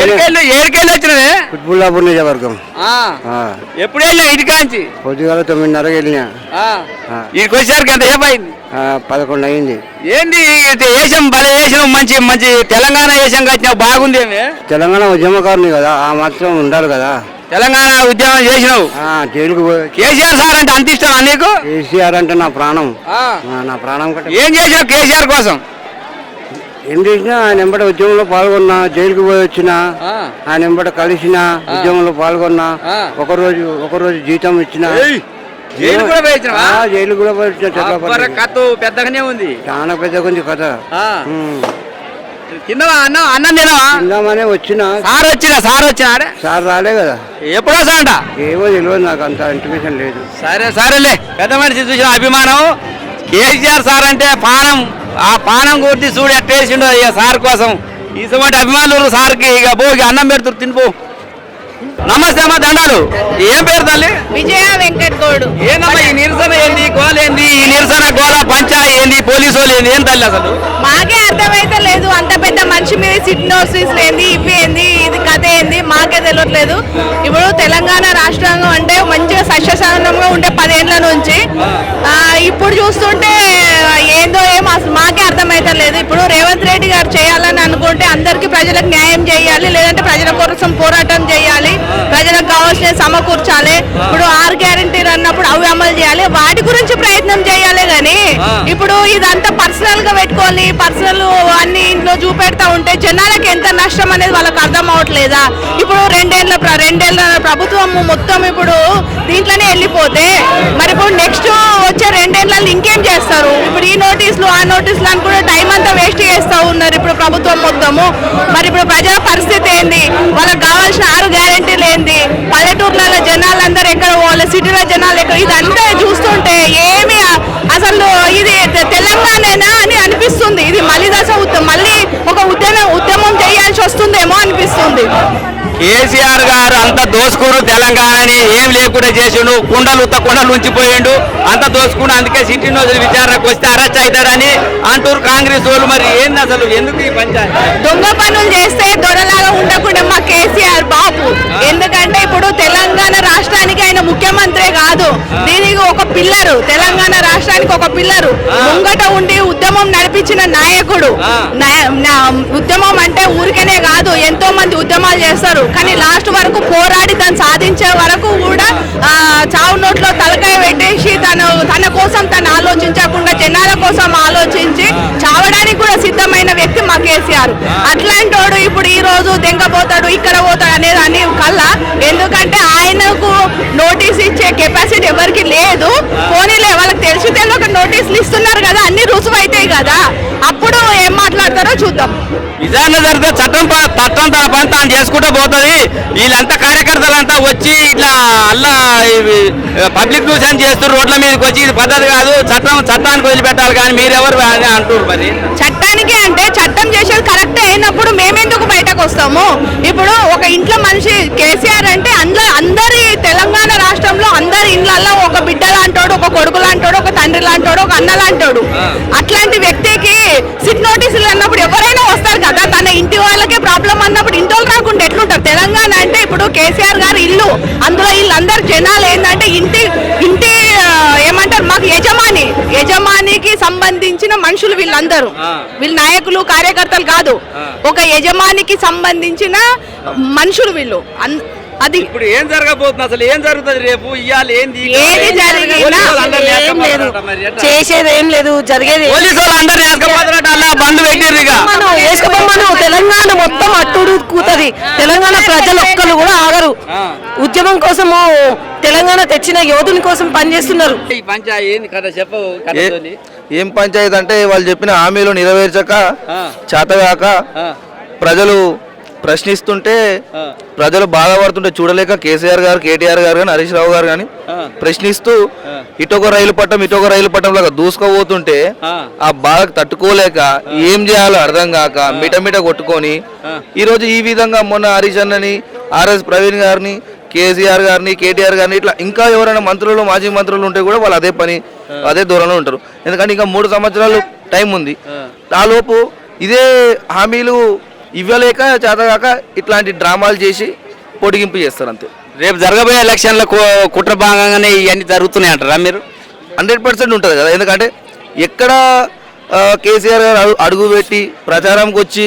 ఏడుకెళ్ళి ఏడుకెళ్ళి వచ్చినవే. ఎప్పుడు వెళ్ళినా ఇటుకాంచి? పొద్దుగాల తొమ్మిదిన్నరకి వెళ్ళినా. ఇక్కడికి వచ్చేసరికి ఎంత పదకొండు అయింది. ఏంది మంచి మంచి తెలంగాణ బాగుంది ఏమి? తెలంగాణ ఉద్యమకారుని కదా ఆ మాత్రం ఉండాలి కదా. తెలంగాణ ఉద్యమం చేసినావు. జైలుకు కేసీఆర్ సార్ అంటే అంత ఇష్టమా నీకు? కేసీఆర్ అంటే నా ప్రాణం. నా ప్రాణం ఏం చేసినావు కేసీఆర్ కోసం? ఏం చేసినా ఆయన ఎంబట ఉద్యమంలో పాల్గొన్నా జైలుకు పోయి వచ్చినా. ఆయన ఎంబట కలిసిన ఉద్యమంలో పాల్గొన్నా ఆ. ఒకరోజు ఒకరోజు జీతం ఇచ్చిన. జైలు కూడా జైలు కూడా పోయి వచ్చిన పెద్దగానే ఉంది. చాలా పెద్ద కొంచెం కథ. తిన్నవా అన్నం అన్నం తిందామనే వచ్చిన. సార్ వచ్చిన సార్ వచ్చినాడే సార్ రాలే కదా. ఎప్పుడో సార్ ఏమో తెలియదు నాకు అంత ఇంటిమేషన్ లేదు. సరే సరేలే. పెద్ద మనిషి చూసిన అభిమానం. కేసీఆర్ సార్ అంటే పానం ఆ పానం కొట్టి చూడు ఎట్టేసిండో ఇక సార్ కోసం. ఇటువంటి అభిమానులు సార్కి ఇక పో ఇక అన్నం పెడుతురు తినిపో. నమస్తే అమ్మ దండాలు. ఏం పేరు తల్లి? విజయ వెంకట్ గౌడ్. ఏందమ్మా ఈ నిరసన ఏంది గోల ఏంది? ఈ నిరసన గోల పంచా ఏంది పోలీసు వాళ్ళు ఏంది? ఏం తల్లి అసలు? మాకే అర్థమైతే లేదు అంత పెద్ద మనిషి మీద సిట్ నోటీసులు ఏంది ఇవి ఏంది ఇది కథ ఏంది మాకే తెలియట్లేదు ఇప్పుడు తెలంగాణ రాష్ట్రాంగం అంటే మంచిగా సస్యశానంగా ఉండే పదేళ్ళ నుంచి ఇప్పుడు చూస్తుంటే ఏందో ఏం అసలు మాకే అర్థమైతే లేదు ఇప్పుడు రేవంత్ రెడ్డి గారు చేయాలని అనుకుంటే అందరికీ ప్రజలకు న్యాయం చేయాలి లేదంటే ప్రజల కోసం పోరాటం చేయాలి ప్రజలకు కావాల్సిన సమకూర్చాలి. ఇప్పుడు ఆరు గ్యారంటీలు అన్నప్పుడు అవి అమలు చేయాలి. వాటి గురించి ప్రయత్నం చేయాలి. ఇప్పుడు ఇదంతా పర్సనల్గా పెట్టుకొని పర్సనల్ అన్ని ఇంట్లో చూపెడతా ఉంటే జనాలకు ఎంత నష్టం అనేది వాళ్ళకి అర్థం అవట్లేదా? ఇప్పుడు రెండేళ్ళ రెండేళ్ళ రెండేళ్ళ ప్రభుత్వం మొత్తం ఇప్పుడు దీంట్లోనే వెళ్ళిపోతే మరి ఇప్పుడు నెక్స్ట్ వచ్చే రెండేళ్ళ ఇంకేం చేస్తారు? ఇప్పుడు ఈ నోటీసులు ఆ నోటీసులు అని కూడా టైం అంతా వేస్ట్ చేస్తూ ఉన్నారు ఇప్పుడు ప్రభుత్వం మొత్తము. మరి ఇప్పుడు ప్రజల పరిస్థితి ఏంది? వాళ్ళకి కావాల్సిన ఆరు గ్యారెంటీలు ఏంది? పల్లెటూర్లలో జనాలందరూ ఎక్కడ పోవాలి సిటీలో జనాలు ఎక్కడ? ఇదంతా చూస్తుంటే ఏమి తెలంగాణనా అని అనిపిస్తుంది. ఇది మళ్ళీ దశ మళ్ళీ ఒక ఉద్యమం ఉద్యమం చేయాల్సి వస్తుందేమో అనిపిస్తుంది. కేసీఆర్ గారు అంత దోసుకుడు తెలంగాణని ఏం లేకుండా చేసిండు. కుండలు ఉత్త కుండలు ఉంచిపోయిండు. అంత దోసుకుని అందుకే సిటీ రోజులు విచారణకు వస్తే అరెస్ట్ అవుతారని అంటారు కాంగ్రెస్ వాళ్ళు మరి ఏంది అసలు? ఎందుకు ఈ పంచాయతీ? దొంగ పనులు చేస్తే దొరలాగా ఉండకుండా మా కేసీఆర్ బాబు. ఎందుకంటే ఇప్పుడు తెలంగాణ రాష్ట్రానికి ఆయన ముఖ్యమంత్రి కాదు. దీనికి ఒక పిల్లరు తెలంగాణ రాష్ట్రానికి ఒక పిల్లరు. ముంగట ఉండి ఉద్యమం నడిపించిన నాయకుడు. ఉద్యమం అంటే ఊరికనే కాదు ఎంతో మంది ఉద్యమాలు చేస్తారు. కానీ లాస్ట్ వరకు పోరాడి దాన్ని సాధించే వరకు కూడా చావు నోట్లో తలకాయ పెట్టేసి తను తన కోసం తను ఆలోచించకుండా జనాల కోసం ఆలోచించి చావడానికి కూడా సిద్ధమైన వ్యక్తి మా కేసీఆర్. అట్లాంటి వాడు ఇప్పుడు ఈ రోజు దెంగపోతాడు ఇక్కడ పోతాడు అనేది అని కళ్ళ ఎందుకంటే ఆయనకు నోటీస్ ఇచ్చే కెపాసిటీ ఎవరికి లేదు. పోనీలే వాళ్ళకి తెలిసి తెలియక నోటీసులు ఇస్తున్నారు కదా అన్ని రుజువు అవుతాయి కదా. అప్పుడు ఏం మాట్లాడతారో చూద్దాం. విచారణ జరిగితే చట్టం చట్టం తన పని తాను చేసుకుంటూ పోతుంది. వీళ్ళంతా కార్యకర్తలంతా వచ్చి ఇట్లా అల్లా పబ్లిక్ న్యూసెన్స్ చేస్తారు రోడ్ల మీదకి వచ్చి ఇది పద్ధతి కాదు చట్టం చట్టానికి వదిలిపెట్టాలి కానీ మీరెవరు అని అంటారు మరి. చట్టానికి అంటే చట్టం చేసేది కరెక్ట్ అయినప్పుడు మేమెందుకు బయటకు వస్తాము? ఇప్పుడు ఒక ఇంట్లో మనిషి కేసీఆర్ అంటే అందరు అందరి తెలంగాణ రాష్ట్రంలో అందరి ఇండ్లలో ఒక బిడ్డ లాంటోడు ఒక కొడుకు లాంటోడు ఒక తండ్రి లాంటోడు ఒక అన్న లాంటోడు అట్లాంటి వ్యక్తికి సిట్ నోటీసులు అన్నప్పుడు ఎవరైనా వస్తారు కదా తన ఇంటి వాళ్ళకే ప్రాబ్లం అన్నప్పుడు ఇంటి వాళ్ళు రాకుండా ఎట్లుంటారు? తెలంగాణ అంటే ఇప్పుడు కేసీఆర్ గారి ఇల్లు అందులో వీళ్ళందరు జనాలు ఏంటంటే ఇంటి ఇంటి ఏమంటారు మాకు యజమాని యజమానికి సంబంధించిన మనుషులు వీళ్ళందరూ. వీళ్ళు నాయకులు కార్యకర్తలు కాదు. ఒక యజమానికి సంబంధించిన మనుషులు వీళ్ళు. అది ఇప్పుడు ఏం జరగబోతుంది? అసలు ఏం జరుగుతుంది రేపు? ఇవాళ ఏంది? ఏది లేదు? చేసేది ఏం లేదు. జరిగేది పోలీసు వేసుకపోతారట అలా బంద్ పెట్టిర్రు ఇక. మనం వేసుకోమను తెలంగాణ మొత్తం అట్టుడు కూతది తెలంగాణ ప్రజలు ఒక్కరు కూడా ఆగరు. ఆ. ఉద్యమం కోసము తెలంగాణ తెచ్చిన యోధుని కోసం పనిచేస్తున్నారు. ఏం పంచాయతీ అంటే వాళ్ళు చెప్పిన హామీలు నెరవేర్చక. చేతగాక ప్రజలు ప్రశ్నిస్తుంటే. ప్రజలు బాధపడుతుంటే చూడలేక కేసీఆర్ గారు కేటీఆర్ గారు కానీ హరీష్ రావు గారు కానీ. ప్రశ్నిస్తూ ఇటొక రైలు పట్టం ఇటొక రైలు పట్టం లాగా దూసుకోబోతుంటే ఆ. బాధకు తట్టుకోలేక ఏం చేయాలో అర్థం కాక మిటమిట కొట్టుకొని ఈ రోజు ఈ విధంగా మొన్న హరీష్ అన్నని ఆర్ఎస్ ప్రవీణ్ గారిని కేసీఆర్ గారిని కేటీఆర్ గారిని ఇట్లా ఇంకా ఎవరైనా మంత్రులు మాజీ మంత్రులు ఉంటే కూడా వాళ్ళు అదే పని అదే దూరంలో ఉంటారు. ఎందుకంటే ఇంకా మూడు సంవత్సరాలు టైం ఉంది. ఆ లోపు ఇదే హామీలు ఇవ్వలేక చేతగాక ఇట్లాంటి డ్రామాలు చేసి పొడిగింపు చేస్తారు అంతే. రేపు జరగబోయే ఎలక్షన్ల కుట్ర భాగంగానే ఇవన్నీ జరుగుతున్నాయి అంటారా మీరు? హండ్రెడ్ పర్సెంట్ ఉంటుంది కదా. ఎందుకంటే ఎక్కడ కేసీఆర్ గారు అడుగు- పెట్టి ప్రచారంకి వచ్చి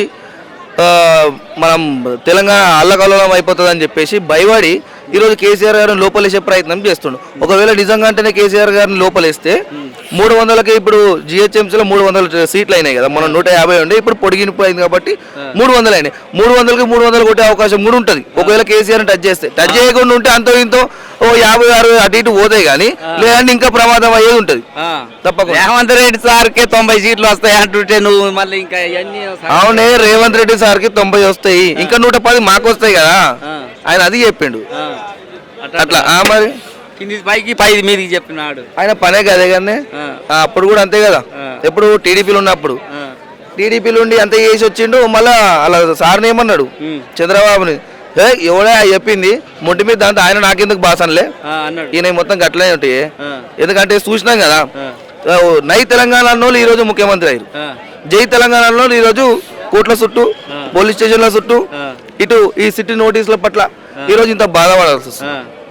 మనం తెలంగాణ అల్లకల్లోలం అయిపోతుంది అని చెప్పేసి భయపడి ఈరోజు కేసీఆర్ గారిని లోపలేసే ప్రయత్నం చేస్తుండు. ఒకవేళ నిజంగా అంటేనే కేసీఆర్ గారిని లోపలేస్తే మూడు వందలకి ఇప్పుడు జిహెచ్ఎంసీలో మూడు వందల సీట్లు అయినాయి కదా. మనం నూట యాభై ఉండే ఇప్పుడు పొడిగినిపోయింది కాబట్టి మూడు వందలు అయినాయి మూడు వందలకి మూడు వందలు కొట్టే అవకాశం కూడా ఉంటుంది. ఒకవేళ కేసీఆర్ టచ్ చేస్తే. టచ్ చేయకుండా ఉంటే అంతో ఇంతో ఓ యాభై ఆరు అటు ఇటు పోతాయి కానీ లేదంటే ఇంకా ప్రమాదం అయ్యేది ఉంటుంది. తప్పకుండా. రేవంత్ రెడ్డి సార్కే తొంభై సీట్లు వస్తాయి అంటుంటే నువ్వు మళ్ళీ ఇంకా అవునే రేవంత్ రెడ్డి సార్కి తొంభై వస్తాయి. ఇంకా నూట పది మాకు వస్తాయి కదా ఆయన అది చెప్పిండు. అట్లా ఆ మరి? కింది పైకి పైది మీదికి చెప్పినాడు ఆయన పనే కదే కానీ. అప్పుడు కూడా అంతే కదా. ఎప్పుడు టీడీపీలో ఉన్నప్పుడు. టీడీపీలో ఉండి అంత చేసి వచ్చిండు మళ్ళా అలా సార్ని ఏమన్నాడు. చంద్రబాబుని ఎవడే చెప్పింది మొంటి మీద దాంతో ఆయన నాకెందుకు బాసనలే ఈయన మొత్తం గట్లనే ఉంటాయి. ఎందుకంటే చూసినాం కదా నై తెలంగాణ అన్నోళ్ళు ఈ రోజు ముఖ్యమంత్రి అయ్యారు. జై తెలంగాణలో ఈరోజు కోట్ల చుట్టూ పోలీస్ స్టేషన్ల చుట్టూ. ఇటు ఈ సిటీ నోటీసుల పట్ల ఈరోజు ఇంత బాధపడాల్సి వస్తుంది.